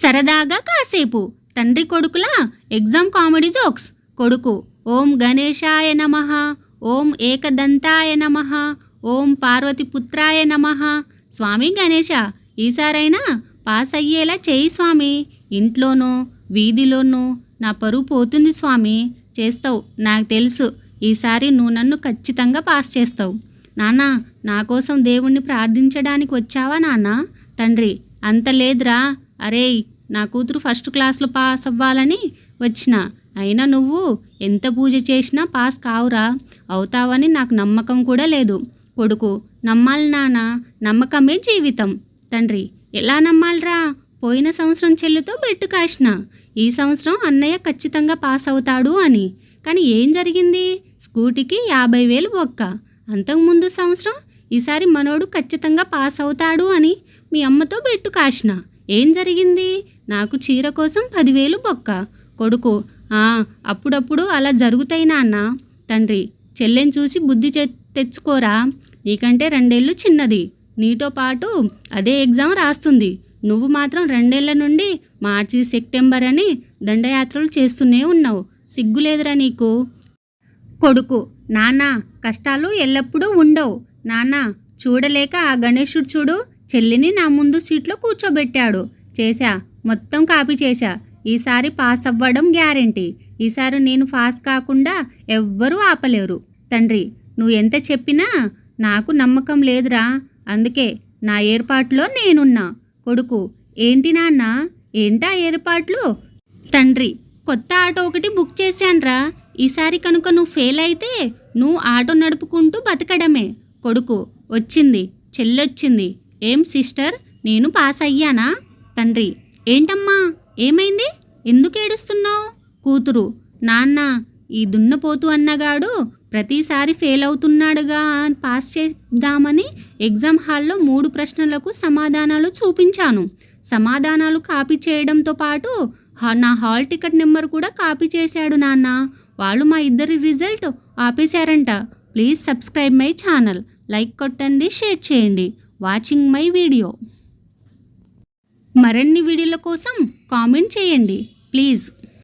సరదాగా కాసేపు. తండ్రి కొడుకుల ఎగ్జామ్ కామెడీ జోక్స్. కొడుకు ఓం గణేశాయ నమ ఓం ఏకదంతాయ నమ ఓం పార్వతీపుత్రాయ నమ. స్వామి గణేశ ఈసారైనా పాస్ అయ్యేలా చేయి స్వామి. ఇంట్లోనూ వీధిలోనూ నా పరువు పోతుంది స్వామి. చేస్తావు నాకు తెలుసు. ఈసారి నువ్వు నన్ను ఖచ్చితంగా పాస్ చేస్తావు. నాన్న నా కోసం దేవుణ్ణి ప్రార్థించడానికి వచ్చావా నాన్న? తండ్రి అంత లేదురా. అరేయ్ నా కూతురు ఫస్ట్ క్లాస్లో పాస్ అవ్వాలని వచ్చిన. అయినా నువ్వు ఎంత పూజ చేసినా పాస్ కావురా. అవుతావని నాకు నమ్మకం కూడా లేదు. కొడుకు నమ్మాలి నాన్న నమ్మకమే జీవితం. తండ్రి ఎలా నమ్మాలిరా? పోయిన సంవత్సరం చెల్లితో బెట్టు కాసిన. ఈ సంవత్సరం అన్నయ్య ఖచ్చితంగా పాస్ అవుతాడు అని. కానీ ఏం జరిగింది? స్కూటీకి యాభై వేలు బొక్క అంతకుముందు సంవత్సరం ఈసారి మనోడు ఖచ్చితంగా పాస్ అవుతాడు అని మీ అమ్మతో బెట్టు కాసిన. ఏం జరిగింది? నాకు చీర కోసం పదివేలు బొక్క. కొడుకు "ఆ, అప్పుడప్పుడు అలా జరుగుతాయి నాన్న. తండ్రి చెల్లెని చూసి బుద్ధి తెచ్చుకోరా. నీకంటే రెండేళ్ళు చిన్నది. నీతో పాటు అదే ఎగ్జామ్ రాస్తుంది. నువ్వు మాత్రం రెండేళ్ళ నుండి మార్చి సెప్టెంబర్ అని దండయాత్రలు చేస్తూనే ఉన్నావు. సిగ్గులేదురా నీకు. కొడుకు నాన్న కష్టాలు ఎల్లప్పుడూ ఉండవు. నాన్న చూడలేక ఆ గణేశుడు చూడు. చెల్లిని నా ముందు సీట్లో కూర్చోబెట్టాడు. చేశా. మొత్తం కాపీ చేశా. ఈసారి పాస్ అవ్వడం గ్యారెంటీ. ఈసారి నేను పాస్ కాకుండా ఎవ్వరూ ఆపలేరు. తండ్రి నువ్వు ఎంత చెప్పినా నాకు నమ్మకం లేదురా. అందుకే నా ఏర్పాట్లో నేనున్నా. కొడుకు ఏంటి నాన్న? ఏంటా ఏర్పాట్లు? తండ్రి కొత్త ఆటో ఒకటి బుక్ చేశాన్రా. ఈసారి కనుక నువ్వు ఫెయిల్ అయితే నువ్వు ఆటో నడుపుకుంటూ బతకడమే. కొడుకు వచ్చింది. చెల్లొచ్చింది. ఏం సిస్టర్? నేను పాస్ అయ్యానా? తండ్రి. ఏంటమ్మా? ఏమైంది? ఎందుకు ఏడుస్తున్నావు? కూతురు. నాన్న ఈ దున్నపోతు అన్నగాడు ప్రతిసారి ఫెయిల్ అవుతున్నాడుగా అని పాస్ చేద్దామని ఎగ్జామ్ హాల్లో మూడు ప్రశ్నలకు సమాధానాలు చూపించాను. సమాధానాలు కాపీ చేయడంతో పాటు నా హాల్ టికెట్ నెంబర్ కూడా కాపీ చేశాడు నాన్న. వాళ్ళు మా ఇద్దరి result ఆపేశారంట. Please subscribe my channel. Like కొట్టండి షేర్ చేయండి. Watching my video. మరిన్ని వీడియోల కోసం కామెంట్ చేయండి ప్లీజ్.